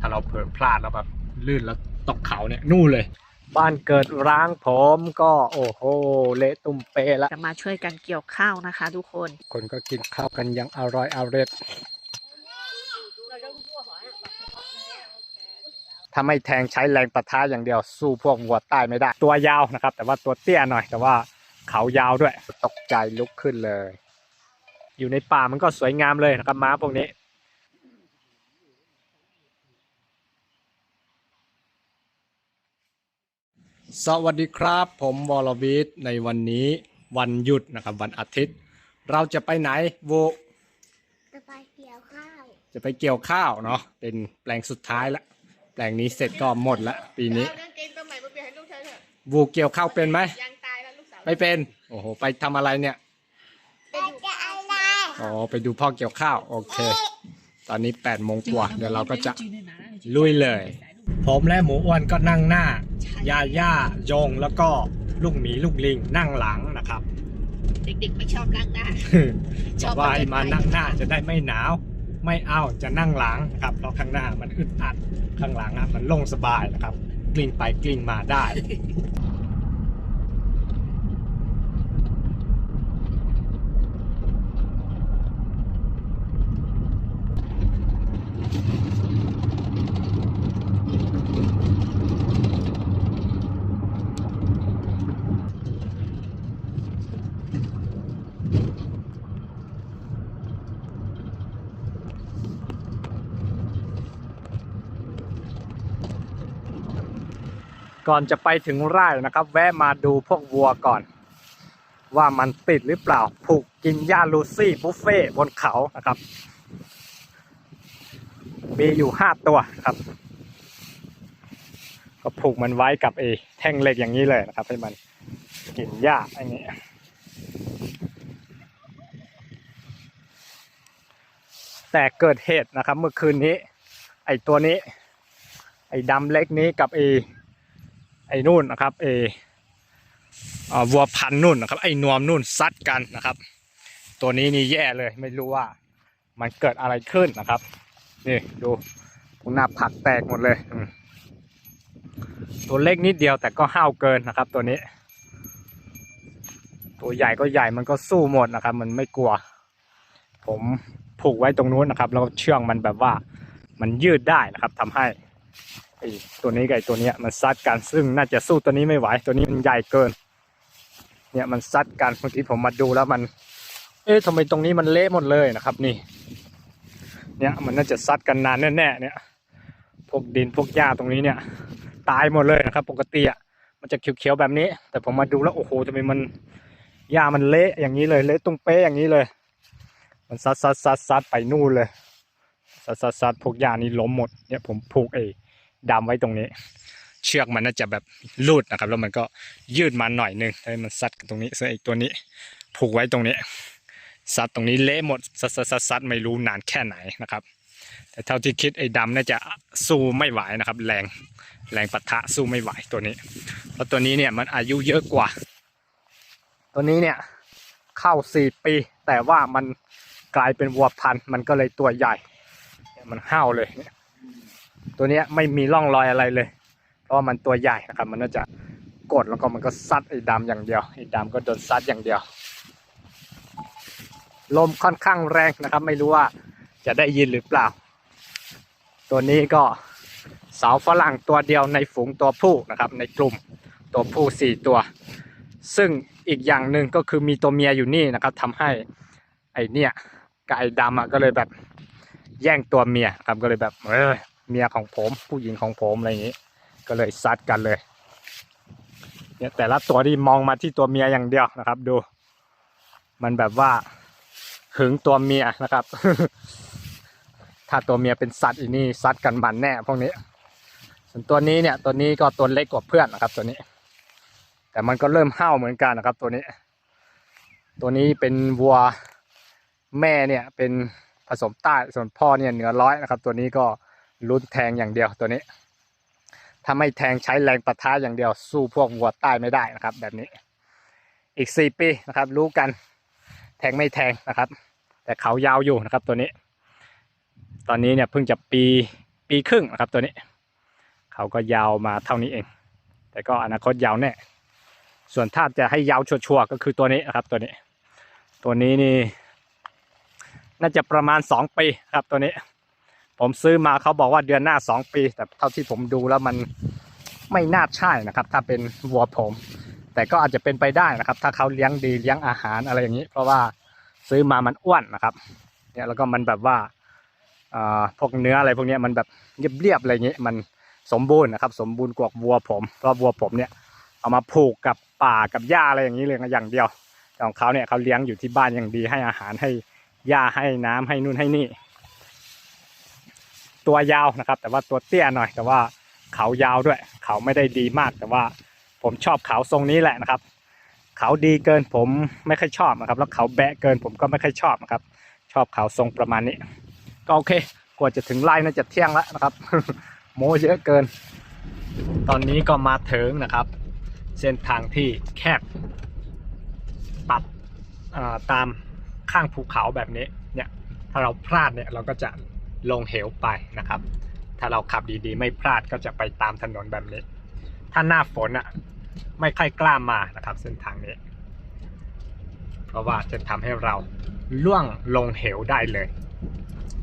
ถ้าเราเผลอพลาดแล้วแบบลื่นแล้วตกเขาเนี่ยนู่นเลย บ้านเกิดร้างผมก็โอ้โหเละตุ้มเปะละจะมาช่วยกันเกี่ยวข้าวนะคะ ทุกคน คนก็กินข้าวกันอยังอร่อยอร่อยถ้าไม่แทงใช้แรงปะทะอย่างเดียวสู้พวกวัวใต้ไม่ได้ ตัวยาวนะครับ แต่ว่าตัวเตี้ยหน่อย แต่ว่าเขายาวด้วย ตกใจลุกขึ้นเลย อยู่ในป่ามันก็สวยงามเลยนะครับม้าพวกนี้ สวัสดีครับ ผมวรวิทย์ในวันนี้วันหยุดนะครับ วันอาทิตย์ เราจะไปไหนโวจะไปเกี่ยวข้าวจะไปเกี่ยวข้าวเนาะเป็นแปลงสุดท้ายละแปลงนี้เสร็จก็หมดละปีนี้เอากางเกงตัวใหม่มาเปลี่ยนให้ลูกชายเถอะวูเกี่ยวข้าวเป็นไหมยางตายแล้วลูกสาวไม่เป็นโอ้โหไปทำอะไรเนี่ยไปจะอะไรอ๋อไปดูพ่อเกี่ยวข้าวโอเค ตอนนี้8ปดโมงกว่าเดี๋ยวเราก็จะลุยเลย ผมและหมูอ้วนก็นั่งหน้าย่าย่าโยงแล้วก็ลูกหมีลูกลิงนั่งหลังนะครับ เด็กๆไม่ชอบล้างหน้าชบออบกว่าให้มาประเทศไทยนั่งหน้าจะได้ไม่หนาว ไม่เอาจะนั่งหลังนะครับเพราะข้างหน้ามันอึดอัดข้างหลังอะมันโล่งสบายนะครับ กลิ้งไปกลิ้งมาได้ ก่อนจะไปถึงไร่นะครับ แวะมาดูพวกวัวก่อน ว่ามันติดหรือเปล่าผูกกินหญ้าลูซี่บุฟเฟ่บนเขานะครับ มีอยู่ห้าตัวครับ ก็ผูกมันไว้กับเอแท่งเหล็กอย่างนี้เลยนะครับ ให้มันกินหญ้าอันนี้แต่เกิดเหตุนะครับเมื่อคืนนี้ ไอตัวนี้ ไอ้ดำเล็กนี้กับไอ ไอ้นู่นนะครับเออวัวพันนู่นนะครับ ไอ้นวมนู่นซัดกันนะครับ ตัวนี้นี่แย่เลยไม่รู้ว่ามันเกิดอะไรขึ้นนะครับ นี่ดูตรงหน้าผักแตกหมดเลย ตัวเล็กนิดเดียวแต่ก็ห้าวเกินนะครับ ตัวนี้ ตัวใหญ่ก็ใหญ่มันก็สู้หมดนะครับ มันไม่กลัว ผมผูกไว้ตรงนู้นนะครับ แล้วเชื่องมันแบบว่ามันยืดได้นะครับทำให้ ไอ้ตัวนี้กับไอตัวเนี้ยมันซัดกันซึ่งน่าจะสู้ตัวนี้ไม่ไหวตัวนี้มันใหญ่เกิน เนี่ยมันซัดกันเมื่อกี้ผมมาดูแล้วมัน เอ๊ะทำไมตรงนี้มันเละหมดเลยนะครับ นี่ เนี่ยมันน่าจะซัดกันนานแน่ๆเนี่ย พวกดินพวกหญ้าตรงนี้เนี่ย ตายหมดเลยนะครับ ปกติอะมันจะเขียวๆแบบนี้ แต่ผมมาดูแล้วโอ้โหทำไมมันหญ้ามันเละอย่างนี้เลยเละตุ้งเป๊ะอย่างนี้เลย มันซัดซัดซัดซัดไปนู่นเลยซัดซัดซัดพวกหญ้านี่ล้มหมดเนี่ยผมผูกเอง ดำไว้ตรงนี้ เชือกมันน่าจะแบบลูดนะครับ แล้วมันก็ยืดมาหน่อยนึงให้มันซัดกันตรงนี้ส่วนอีกตัวนี้ ผูกไว้ตรงนี้ซัดตรงนี้เละหมดซัดซัดซัดซัดไม่รู้นานแค่ไหนนะครับ แต่เท่าที่คิดไอ้ดำน่าจะสู้ไม่ไหวนะครับ แรงแรงปะทะสู้ไม่ไหวตัวนี้ เพราะตัวนี้เนี่ยมันอายุเยอะกว่า ตัวนี้เนี่ยเข้าสี่ปี แต่ว่ามันกลายเป็นวัวพันธุ์มันก็เลยตัวใหญ่เนี่ยมันห้าวเลยเนี่ย ตัวนี้ไม่มีร่องรอยอะไรเลย เพราะมันตัวใหญ่นะครับ มันน่าจะกดแล้วก็มันก็ซัดไอ้ดำอย่างเดียวไอ้ดำก็โดนซัดอย่างเดียว ลมค่อนข้างแรงนะครับ ไม่รู้ว่าจะได้ยินหรือเปล่า ตัวนี้ก็เสาฝรั่งตัวเดียวในฝูงตัวผู้นะครับ ในกลุ่มตัวผู้สี่ตัว ซึ่งอีกอย่างหนึ่งก็คือมีตัวเมียอยู่นี่นะครับทำให้ไอ้เนี่ยกับไอ้ดำก็เลยแบบแย่งตัวเมียครับก็เลยแบบเออ เมียของผมผู้หญิงของผมอะไรอย่างนี้ ก็เลยซัดกันเลยเนี่ยแต่ละตัวที่มองมาที่ตัวเมียอย่างเดียวนะครับ ดู มันแบบว่าหึงตัวเมียนะครับ ถ้าตัวเมียเป็นสัตว์อีนี่ซัดกันมันแน่พวกนี้ ส่วนตัวนี้เนี่ยตัวนี้ก็ตัวเล็กกว่าเพื่อนนะครับ ตัวนี้ แต่มันก็เริ่มห้าวเหมือนกันนะครับ ตัวนี้ ตัวนี้เป็นวัวแม่เนี่ยเป็นผสมใต้ส่วนพ่อเนี่ยเหนือร้อยนะครับ ตัวนี้ก็ ลุ้นแทงอย่างเดียวตัวนี้ถ้าไม่แทงใช้แรงปะทะอย่างเดียว สู้พวกวัวใต้ไม่ได้นะครับ แบบนี้ อีกสี่ปีนะครับ รู้กัน แทงไม่แทงนะครับ แต่เขายาวอยู่นะครับตัวนี้ ตอนนี้เนี่ยเพิ่งจะปีปีครึ่งนะครับตัวนี้ เขาก็ยาวมาเท่านี้เอง แต่ก็อนาคตยาวแน่ส่วนถ้าจะให้ยาวชัวร์ก็คือตัวนี้นะครับตัวนี้ ตัวนี้นี่น่าจะประมาณสองปีครับตัวนี้ ผมซื้อมาเขาบอกว่าเดือนหน้าสองปี แต่เท่าที่ผมดูแล้วมันไม่น่าใช่นะครับ ถ้าเป็นวัวผม แต่ก็อาจจะเป็นไปได้นะครับ ถ้าเขาเลี้ยงดีเลี้ยงอาหารอะไรอย่างนี้ เพราะว่าซื้อมามันอ้วนนะครับ เนี่ยแล้วก็มันแบบว่าอ่าพวกเนื้ออะไรพวกนี้มันแบบเรียบๆอะไรอย่างนี้มันสมบูรณ์นะครับ สมบูรณ์กว่าวัวผมเพราะวัวผมเนี่ยเอามาผูกกับป่ากับหญ้าอะไรอย่างนี้เลยอย่างเดียวแต่ของเขาเนี่ยเขาเลี้ยงอยู่ที่บ้านอย่างดีให้อาหารให้หญ้าให้น้ำให้นู่นให้นี่ ตัวยาวนะครับ แต่ว่าตัวเตี้ยหน่อย แต่ว่าเขายาวด้วย เขาไม่ได้ดีมาก แต่ว่าผมชอบเขาทรงนี้แหละนะครับ เขาดีเกินผมไม่ค่อยชอบนะครับ แล้วเขาแบะเกินผมก็ไม่ค่อยชอบนะครับ ชอบเขาทรงประมาณนี้ ก็โอเค กว่าจะถึงไร่น่าจะเที่ยงแล้วนะครับ โมเยอะเกิน ตอนนี้ก็มาถึงนะครับ เส้นทางที่แคบตัดอ่าตามข้างภูเขาแบบนี้เนี่ยถ้าเราพลาดเนี่ยเราก็จะ ลงเหวไปนะครับ ถ้าเราขับดีๆ ไม่พลาดก็จะไปตามถนนแบบนี้ ถ้าหน้าฝนอะไม่ค่อยกล้ามานะครับ เส้นทางนี้ เพราะว่าจะทำให้เราล่วงลงเหวได้เลย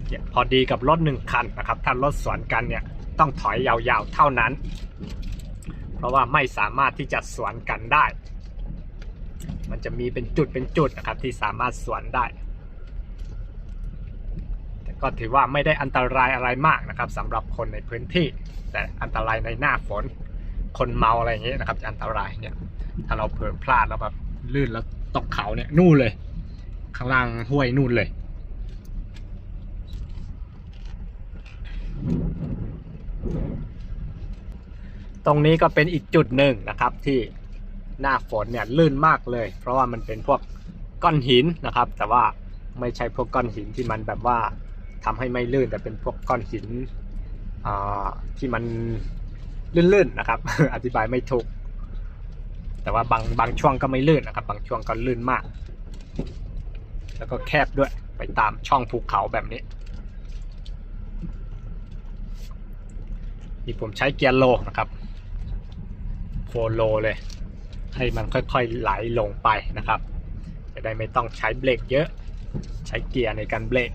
เนี่ยพอดีกับรถหนึ่งคันนะครับ ถ้ารถสวนกันเนี่ยต้องถอยยาวๆเท่านั้น เพราะว่าไม่สามารถที่จะสวนกันได้ มันจะมีเป็นจุดเป็นจุดนะครับที่สามารถสวนได้ ก็ถือว่าไม่ได้อันตรายอะไรมากนะครับสำหรับคนในพื้นที่ แต่อันตรายในหน้าฝน คนเมาอะไรอย่างเงี้ยนะครับจะอันตรายเนี่ยถ้าเราเผลอพลาดแล้วแบบลื่นแล้วตกเขาเนี่ยนู่นเลย ข้างล่างห้วยนู่นเลยตรงนี้ก็เป็นอีกจุดหนึ่งนะครับที่หน้าฝนเนี่ยลื่นมากเลย เพราะว่ามันเป็นพวกก้อนหินนะครับ แต่ว่าไม่ใช่พวกก้อนหินที่มันแบบว่า ทำให้ไม่ลื่นแต่เป็นพวกก้อนหินที่มันลื่นๆนะครับ อธิบายไม่ถูก แต่ว่าบางบางช่วงก็ไม่ลื่นนะครับ บางช่วงก็ลื่นมาก แล้วก็แคบด้วยไปตามช่องภูเขาแบบนี้นี่ผมใช้เกียร์โลนะครับโฟโลเลย ให้มันค่อยๆไหลลงไปนะครับ จะได้ไม่ต้องใช้เบรกเยอะ ใช้เกียร์ในการเบรก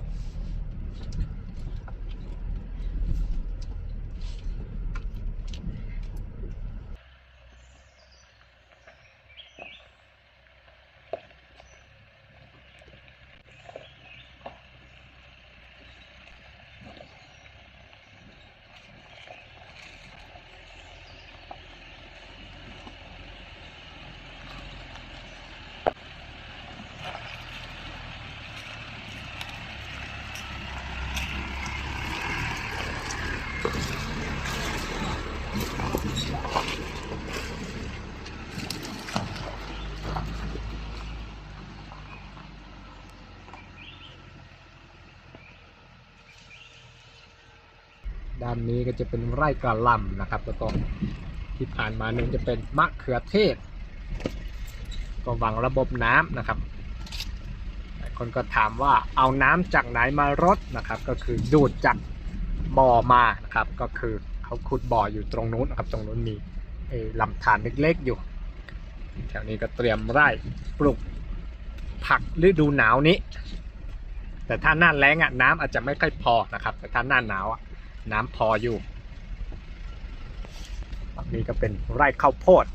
ด้านนี้ก็จะเป็นไร่กระลำนะครับ แล้วก็ที่ผ่านมานึงจะเป็นมะเขือเทศ ก็วางระบบน้ำนะครับหลายคนก็ถามว่าเอาน้ำจากไหนมารดนะครับ ก็คือดูดจากบ่อมานะครับ ก็คือเขาขุดบ่ออยู่ตรงนู้นนะครับ ตรงนู้นมีลำธารเล็กๆอยู่ แถวนี้ก็เตรียมไร่ปลูกผักฤดูหนาวนี้ แต่ถ้าหน้าแล้งอะน้ำอาจจะไม่ค่อยพอนะครับ แต่ถ้าหน้าหนาวอะ น้ำพออยู่ฝั่งนี้ก็เป็นไร่ข้าวโพด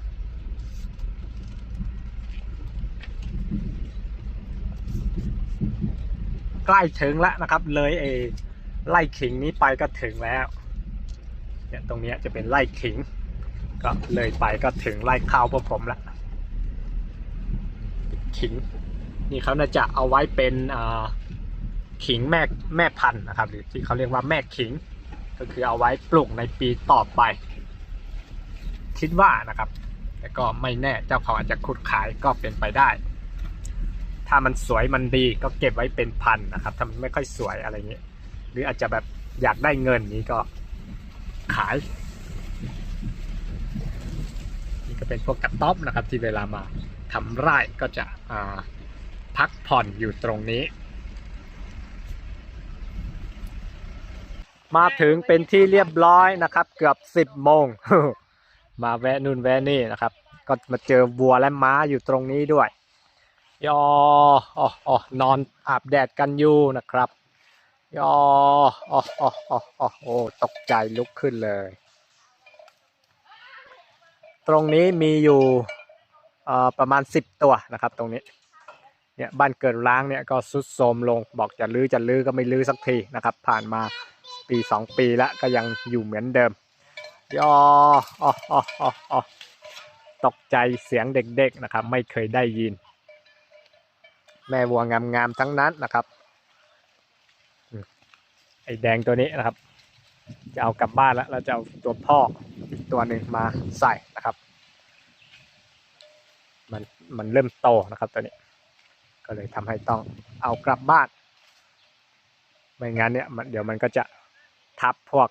ใกล้ถึงแล้วนะครับ เลยเอไร่ขิงนี้ไปก็ถึงแล้วเนี่ยตรงนี้จะเป็นไร่ขิง ก็เลยไปก็ถึงไร่ข้าวพวกผมละขิง นี่เขาน่าจะเอาไว้เป็นขิงแม่แม่พันธุ์นะครับ หรือที่เขาเรียกว่าแม่ขิง ก็คือเอาไว้ปลูกในปีต่อไป คิดว่านะครับแต่ก็ไม่แน่เจ้าเของอาจจะขุดขายก็เป็นไปได้ ถ้ามันสวยมันดีก็เก็บไว้เป็นพันนะครับ ถ้ามันไม่ค่อยสวยอะไรเงี้ยหรืออาจจะแบบอยากได้เงินนี้ก็ขาย นี่ก็เป็นพวกกระต๊อบนะครับ ที่เวลามาทำไร่ก็จะพักผ่อนอยู่ตรงนี้ มาถึงเป็นที่เรียบร้อยนะครับ เกือบสิบโมง มาแวะนู่นแวะนี่นะครับ ก็มาเจอวัวและม้าอยู่ตรงนี้ด้วยยออ๋ออนอนอาบแดดกันอยู่นะครับยออ๋ออ๋อออโอ้ตกใจลุกขึ้นเลย ตรงนี้มีอยู่เอ่อประมาณสิบตัวนะครับ ตรงนี้เนี่ยบ้านเกิดร้างเนี่ยก็สุดโทมลงบอกจะลื้อจะลื้อก็ไม่ลื้อสักทีนะครับ ผ่านมา ปีสองปีแล้วก็ยังอยู่เหมือนเดิมยออ๋ออ๋ออ๋ออ๋อตกใจเสียงเด็กๆนะครับ ไม่เคยได้ยิน แม่วัวงามๆทั้งนั้นนะครับไอแดงตัวนี้นะครับ จะเอากลับบ้านแล้วเราจะเอาตัวพ่ออีกตัวหนึ่งมาใส่นะครับ มันมันเริ่มโตนะครับตัวนี้ ก็เลยทำให้ต้องเอากลับบ้าน ไม่งั้นเนี่ยมันเดี๋ยวมันก็จะ ทับพวก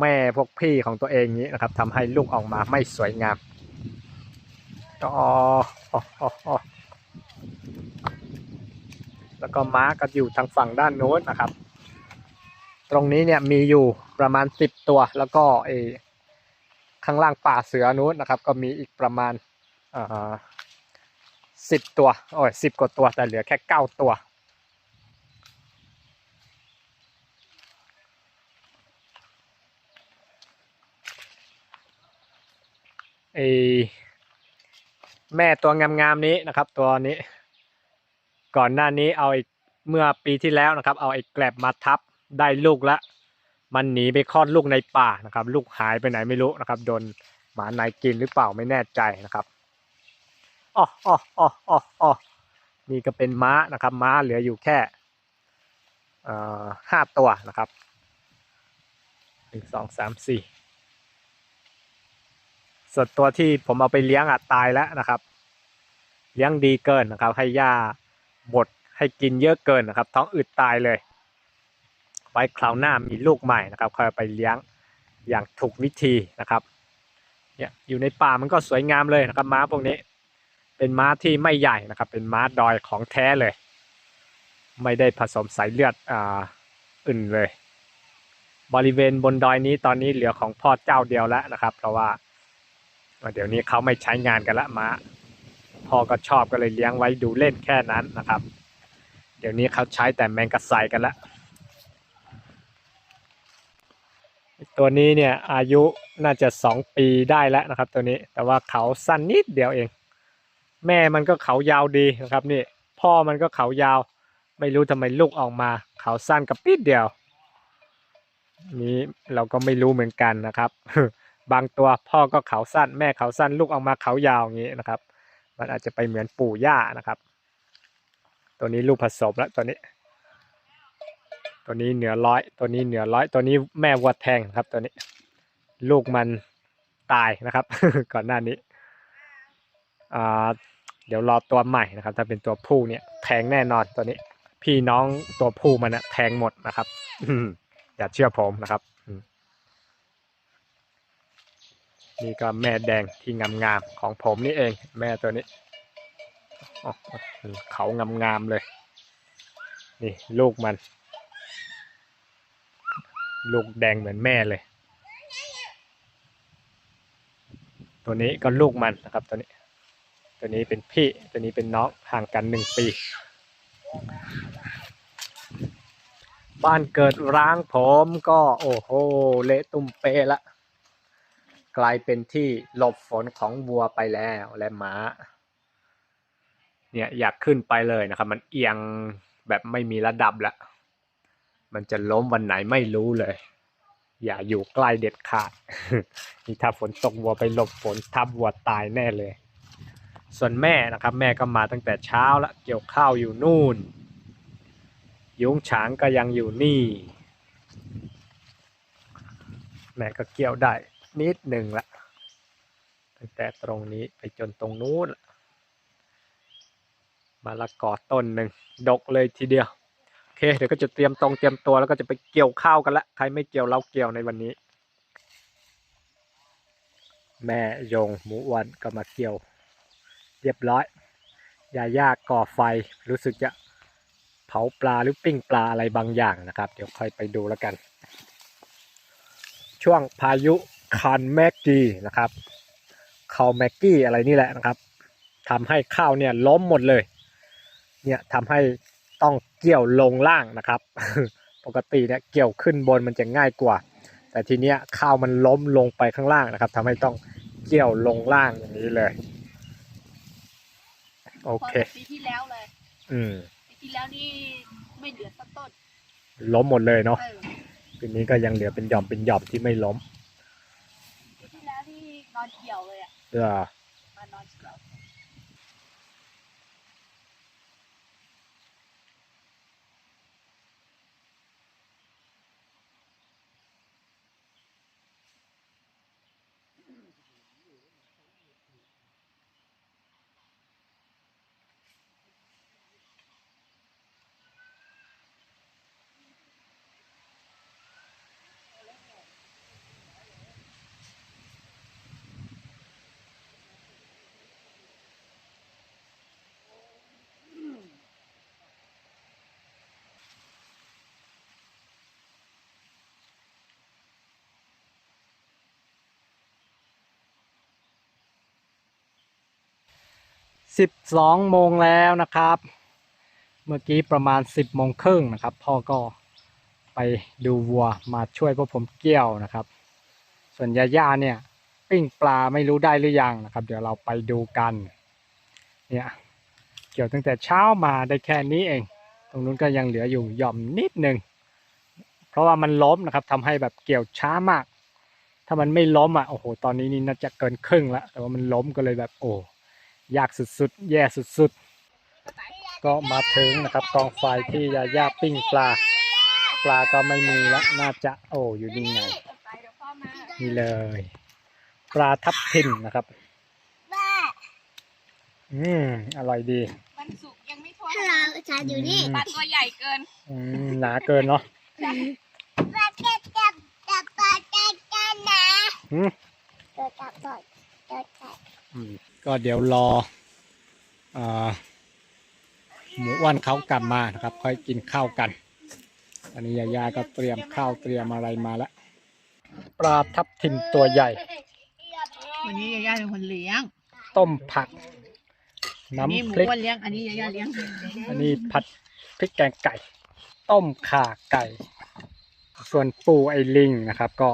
แม่พวกพี่ของตัวเองนี้นะครับทำให้ลูกออกมาไม่สวยงามก็อ๋ออออแล้วก็ม้าก็อยู่ทางฝั่งด้านโน้นนะครับ ตรงนี้เนี่ยมีอยู่ประมาณสิบตัวแล้วก็เออข้างล่างป่าเสือนู้นนะครับ ก็มีอีกประมาณอ่าสิบตัวโอ้ยสิบกว่าตัวแต่เหลือแค่เก้าตัว อแม่ตัวงามๆนี้นะครับ ตัวนี้ ก่อนหน้านี้เอาไอ้เมื่อปีที่แล้วนะครับ เอาไอ้แกลบมาทับได้ลูกละ มันหนีไปคลอดลูกในป่านะครับ ลูกหายไปไหนไม่รู้นะครับโดนหมาในกินหรือเปล่าไม่แน่ใจนะครับอ๋ออ๋ออ๋ออ๋อนี่ก็เป็นม้านะครับ ม้าเหลืออยู่แค่ห้าตัวนะครับหนึ่งสองสามสี่ ส่วนตัวที่ผมเอาไปเลี้ยงอะตายแล้วนะครับ เลี้ยงดีเกินนะครับ ให้ย่าบดให้กินเยอะเกินนะครับ ท้องอืดตายเลย ไว้คราวหน้ามีลูกใหม่นะครับค่อยไปเลี้ยงอย่างถูกวิธีนะครับเนี่ยอยู่ในป่ามันก็สวยงามเลยนะครับม้าพวกนี้ เป็นม้าที่ไม่ใหญ่นะครับ เป็นม้าดอยของแท้เลย ไม่ได้ผสมสายเลือดอ่าอื่นเลย บริเวณบนดอยนี้ตอนนี้เหลือของพ่อเจ้าเดียวแล้วนะครับ เพราะว่า เดี๋ยวนี้เขาไม่ใช้งานกันละม้าพ่อก็ชอบก็เลยเลี้ยงไว้ดูเล่นแค่นั้นนะครับ เดี๋ยวนี้เขาใช้แต่แมงกะไซกันละตัวนี้เนี่ยอายุน่าจะสองปีได้แล้วนะครับ ตัวนี้แต่ว่าเขาสั้นนิดเดียวเอง แม่มันก็เขายาวดีนะครับนี่พ่อมันก็เขายาว ไม่รู้ทำไมลูกออกมา เขาสั้นกับปิดเดียว นี้เราก็ไม่รู้เหมือนกันนะครับ บางตัวพ่อก็เขาสั้นแม่เขาสั้นลูกออกมาเขายาวอย่างนี้นะครับ มันอาจจะไปเหมือนปู่ย่านะครับ ตัวนี้ลูกผสมแล้วตัวนี้ ตัวนี้เหนือร้อยตัวนี้เหนือร้อยตัวนี้แม่วัวแทงครับตัวนี้ ลูกมันตายนะครับ ก่อนหน้านี้อ่าเดี๋ยวรอตัวใหม่นะครับ ถ้าเป็นตัวผู้เนี่ยแทงแน่นอนตัวนี้ พี่น้องตัวผู้มันนะแทงหมดนะครับอืมอย่าเชื่อผมนะครับอืม นี่ก็แม่แดงที่งามๆของผมนี่เอง แม่ตัวนี้เขางามๆเลย นี่ลูกมัน ลูกแดงเหมือนแม่เลย ตัวนี้ก็ลูกมันนะครับตัวนี้ ตัวนี้เป็นพี่ตัวนี้เป็นน้องห่างกันหนึ่งปีบ้านเกิดร้างผมก็โอ้โห เละตุ้มเปละ กลายเป็นที่หลบฝนของวัวไปแล้วและม้า เนี่ยอยากขึ้นไปเลยนะครับ มันเอียงแบบไม่มีระดับละมันจะล้มวันไหนไม่รู้เลย อย่าอยู่ใกล้เด็ดขาดนี่ถ้าฝนตกวัวไปหลบฝนทับวัวตายแน่เลย ส่วนแม่นะครับ แม่ก็มาตั้งแต่เช้าละเกี่ยวข้าวอยู่นู่น ยุ้งฉางก็ยังอยู่นี่ แม่ก็เกี่ยวได้ นิดหนึ่งละตั้งแต่ตรงนี้ไปจนตรงนู้นมาละกอต้นหนึ่งดกเลยทีเดียวโอเคเดี๋ยวก็จะเตรียมตรงเตรียมตัวแล้วก็จะไปเกี่ยวข้าวกันละใครไม่เกี่ยวเราเกี่ยวในวันนี้ แม่ยงหมูวันก็มาเกี่ยว เรียบร้อยยาย่าก่อไฟรู้สึกจะเผาปลาหรือปิ้งปลาอะไรบางอย่างนะครับ เดี๋ยวค่อยไปดูแล้วกัน ช่วงพายุ คันแมกกี้นะครับเขาแมกกี้อะไรนี่แหละนะครับทำให้ข้าวเนี่ยล้มหมดเลย เนี่ยทำให้ต้องเกี่ยวลงล่างนะครับ ปกติเนี่ยเกี่ยวขึ้นบนมันจะง่ายกว่า แต่ทีเนี้ยข้าวมันล้มลงไปข้างล่างนะครับทำให้ต้องเกี่ยวลงล่างอย่างนี้เลย โอเคพปีที่แล้วเลย อืมปีที่แล้วนี่ไม่เหลือสักต้น ล้มหมดเลยเนาะเออปีนี้ก็ยังเหลือเป็นหย่อมเป็นหย่อมที่ไม่ล้มปีที่แล้ว นี่นอนเกี่ 12โมงแล้วนะครับ เมื่อกี้ประมาณ 10โมงครึ่งนะครับ พ่อก็ไปดูวัวมาช่วยพวกผมเกี่ยวนะครับ ส่วนยาย่าเนี่ยปิ้งปลาไม่รู้ได้หรือยังนะครับ เดี๋ยวเราไปดูกันเนี่ยเกี่ยวตั้งแต่เช้ามาได้แค่นี้เอง ตรงนู้นก็ยังเหลืออยู่หย่อมนิดนึงเพราะว่ามันล้มนะครับทำให้แบบเกี่ยวช้ามาก ถ้ามันไม่ล้มอะโอ้โหตอนนี้นี่น่าจะเกินครึ่งแล้วแต่ว่ามันล้มก็เลยแบบโอ้ ยากสุดๆ แย่สุดๆ ก็มาถึงนะครับกองไฟที่ยาย่าปิ้งปลา ปลาก็ไม่มีแล้วน่าจะโอ้อยู่นี่ไงไปเดี๋ยวพ่อมานี่เลย ปลาทับทิมนะครับแม่อืมอร่อยดีมันสุกยังไม่ทั่วถ้าเราฉันอยู่นี่อืมปลาตัวใหญ่เกิน อืมหนาเกินเนาะแม่จะจับจับปลาจับกันนะอืมตัวจับตัวตัวจับอืม ก็เดี๋ยวรออ่าหมูอ้วนเขากลับมานะครับ ค่อยกินข้าวกัน อันนี้ยาย่าก็เตรียมข้าวเตรียมอะไรมาแล้วปลาทับทิมตัวใหญ่ วันนี้ยาย่าเป็นคนเลี้ยง ต้มผักอันนี้หมูน้ำพริกอ้วนเลี้ยง อันนี้ยาย่าเลี้ยง อันนี้ผัดพริกแกงไก่ ต้มข่าไก่ ส่วนปูไอลิงนะครับ ก็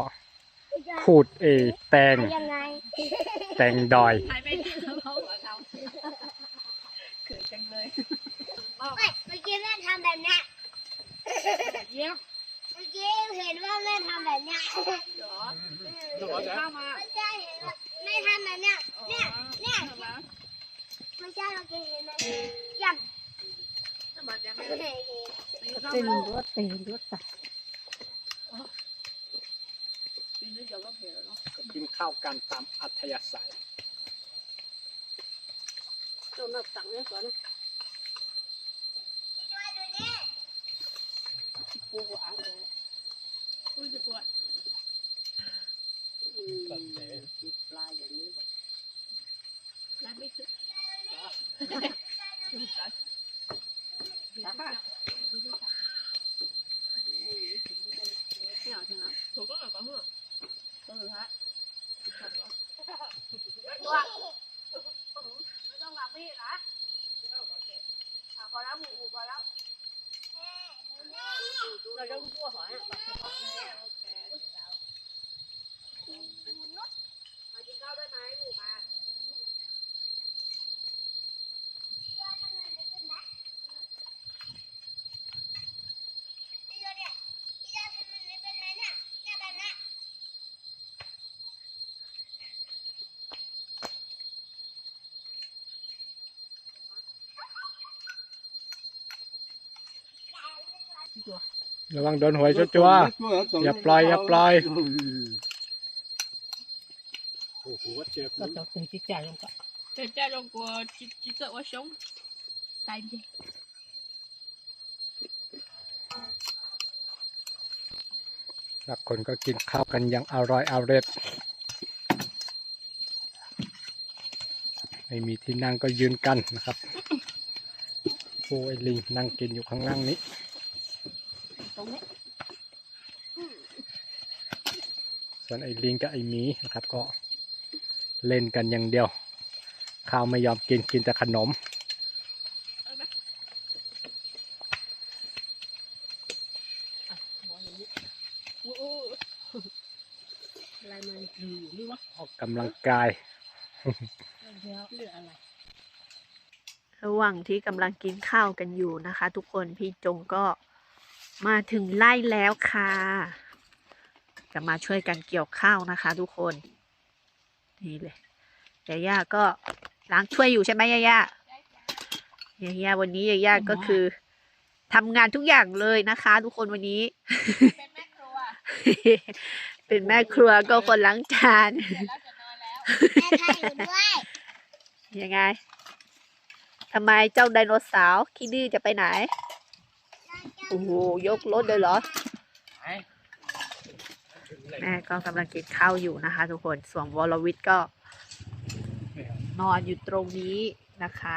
ขูดเอแตงยังไงแตงดอยหายไปแล้วเขาหัวเราเขินจังเลยเฮ้ยเมื่อกี้แม่ทำแบบเนี้ยเยี่ยมเมื่อกี้เห็นว่าแม่ทำแบบเนี้ยเหรอข้าวมาไม่ใช่เห็นว่าแม่ทำแบบเนี้ยเนี่ยเนี่ยมาไม่ใช่เมื่อกี้เห็นไหมยับสมัครยังไม่ไม่เห็นเป็นรถเป็นรถตัดกินด้วย เดี๋ยวก็เผ็ดแล้วเนาะกินข้าวกันตามอัธยาศัยจนแบบสั่งเนี่ยก่อนปูหัวอ่างเลยอุ้ยจะปวดอืมปลาอย่างนี้ร้านไม่ถึงเหรอจ้าค่ะไม่เอาใช่ไหมถูกก็แบบก็เห รอก็คือฮะตัวไม่ต้องรับพี่นะพอแล้วหมูพอแล้วเราจะพูดหอยอะโอเคมากินข้าวได้ไหมหมูมา พี่ยอดเนี่ยพี่ยอดทำมันไม่เป็นไรเนี่ยเนี่ยแบบเนี้ย ระวังโดนหวยชดจัวอย่าปล่อยอย่าปล่อยโอ้โหเจ็บก็ต้อตื่นจิตใจลงก็ตื่นใจลงกว่าจิตจิตใจว่าชงตายดีแลักคนก็กินข้าวกันอย่างอร่อยอร่อยไม่มีที่นั่งก็ยืนกันนะครับโอ้ยลิงนั่งกินอยู่ข้างล่างนี้ ตรงนี้ส่วนไอ้ลิงกับไอ้หมีนะครับ ก็เล่นกันอย่างเดียว ข้าวไม่ยอมกินกินแต่ขนมโอ้โหอะไรมันอยู่นี่วะออกกำลังกายเดี๋ยวเหลืออะไรระหว่างที่กำลังกินข้าวกันอยู่นะคะ ทุกคนพี่จงก็ มาถึงไล่แล้วค่ะ จะมาช่วยกันเกี่ยวข้าวนะคะ ทุกคน นี่เลยยาย่าก็ล้างถ้วยอยู่ใช่ไหมยาย่ายาย่าวันนี้ยาย่าก็คือทำงานทุกอย่างเลยนะคะ ทุกคนวันนี้ เป็นแม่ครัว เป็นแม่ครัวก็คนล้างจานเดี๋ยวเราจะนอนแล้วแม่ถ่ายอยู่ด้วยยังไงทำไมเจ้าไดโนเสาร์คิดดื้อจะไปไหน โอ้โห ยกรถเลยเหรอ แม่ก็กำลังกินข้าวอยู่นะคะ ทุกคน ส่วนวรวิทย์ก็ นอนอยู่ตรงนี้นะคะ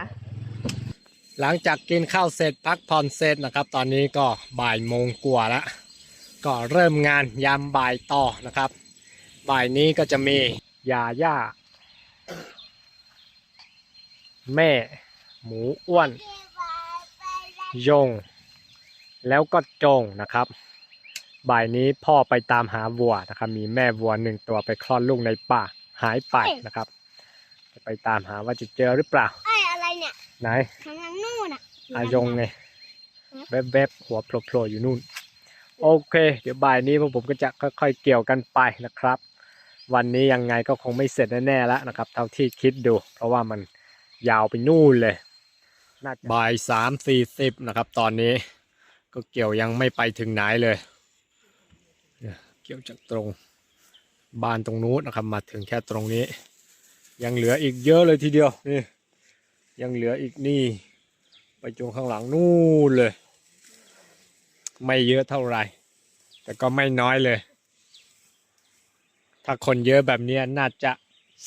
หลังจากกินข้าวเสร็จพักผ่อนเสร็จนะครับ ตอนนี้ก็บ่ายโมงกว่าแล้ว ก็เริ่มงานยามบ่ายต่อนะครับ บ่ายนี้ก็จะมียาย่า แม่ หมูอ้วน ยง แล้วก็จงนะครับ บ่ายนี้พ่อไปตามหาวัวนะครับ มีแม่วัวหนึ่งตัวไปคลอดลูกในป่าหายไปนะครับ จะไปตามหาว่าจะเจอหรือเปล่าไอ้อะไรเนี่ยไหนทางนั้นนู่นอะอายงไงแวบๆหัวโผล่ๆอยู่นู่น โอเค เดี๋ยวบ่ายนี้พวกผมก็จะค่อยๆเกี่ยวกันไปนะครับ วันนี้ยังไงก็คงไม่เสร็จแน่ๆแล้วนะครับ เท่าที่คิดดู เพราะว่ามันยาวไปนู่นเลยบ่ายสามสี่สิบนะครับ ตอนนี้ ก็เกี่ยวยังไม่ไปถึงไหนเลยเนี่ยเกี่ยวจากตรงบ้านตรงนู้นนะครับมาถึงแค่ตรงนี้ ยังเหลืออีกเยอะเลยทีเดียวนี่ยังเหลืออีกนี่ไปจงข้างหลังนู่นเลย ไม่เยอะเท่าไหร่ แต่ก็ไม่น้อยเลย ถ้าคนเยอะแบบเนี้ยน่าจะ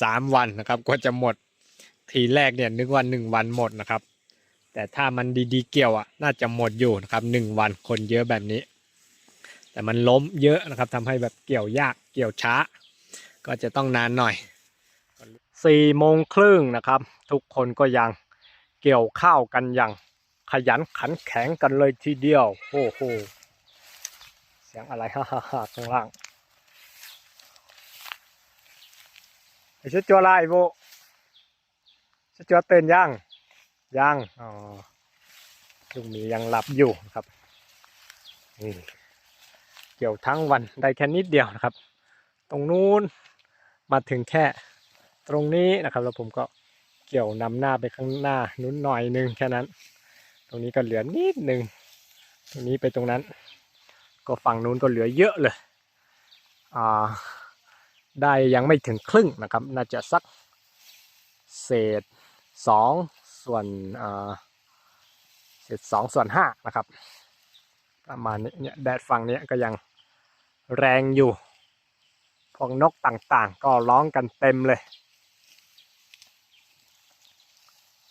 สามวันนะครับก็จะหมด ทีแรกเนี่ยนึกว่าหนึ่งวันหมดนะครับ แต่ถ้ามันดีๆเกี่ยวอะน่าจะหมดอยู่นะครับหนึ่งวันคนเยอะแบบนี้ แต่มันล้มเยอะนะครับทำให้แบบเกี่ยวยากเกี่ยวช้า ก็จะต้องนานหน่อยสี่โมงครึ่งนะครับ ทุกคนก็ยังเกี่ยวข้าวกันอย่างขยันขันแข็งกันเลยทีเดียวโอ้โหเสียงอะไรฮ่าฮ่าฮ่าข้างล่างไอ้ชุดจัวลายโบชุดจัวตื่นยัง ยังอ๋อลุงมียังหลับอยู่ครับนี่เกี่ยวทั้งวันได้แค่นิดเดียวนะครับ ตรงนู้นมาถึงแค่ตรงนี้นะครับ แล้วผมก็เกี่ยวนำหน้าไปข้างหน้านู้นหน่อยนึงแค่นั้น ตรงนี้ก็เหลือนิดหนึ่งตรงนี้ไปตรงนั้น ก็ฝั่งนู้นก็เหลือเยอะเลยอ่าได้ยังไม่ถึงครึ่งนะครับ น่าจะสักเศษสอง ส่วนอ่าเศษสองส่วนห้านะครับ ประมาณนี้เนี่ยแดดฝั่งนี้ก็ยังแรงอยู่ พวกนกต่างๆ ก็ร้องกันเต็มเลย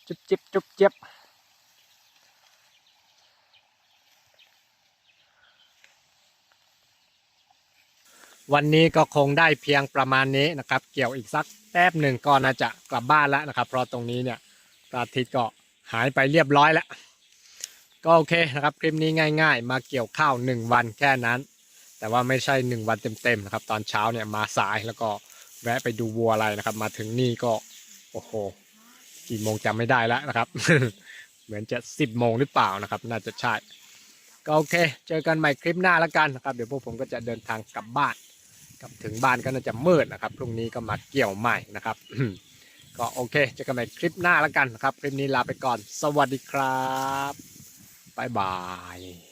จุ๊บจิ๊บจุ๊บจิ๊บวันนี้ก็คงได้เพียงประมาณนี้นะครับ เกี่ยวอีกสักแป๊บหนึ่งก็น่าจะกลับบ้านแล้วนะครับ เพราะตรงนี้เนี่ย อาทิตย์ก็หายไปเรียบร้อยแล้ว ก็โอเคนะครับคลิปนี้ง่าย ๆ มาเกี่ยวข้าวหนึ่งวันแค่นั้น แต่ว่าไม่ใช่หนึ่งวันเต็มๆนะครับ ตอนเช้าเนี่ยมาสายแล้วก็แวะไปดูวัวอะไรนะครับ มาถึงนี่ก็โอ้โหกี่โมงจำไม่ได้แล้วนะครับ เหมือนจะสิบโมงหรือเปล่านะครับ น่าจะใช่ก็โอเค เจอกันใหม่คลิปหน้าแล้วกันนะครับ เดี๋ยวพวกผมก็จะเดินทางกลับบ้าน กลับถึงบ้านก็น่าจะมืดนะครับ พรุ่งนี้ก็มาเกี่ยวใหม่นะครับ ก็โอเคเจอกันใหม่คลิปหน้าแล้วกันนะครับ คลิปนี้ลาไปก่อน สวัสดีครับ บ๊ายบาย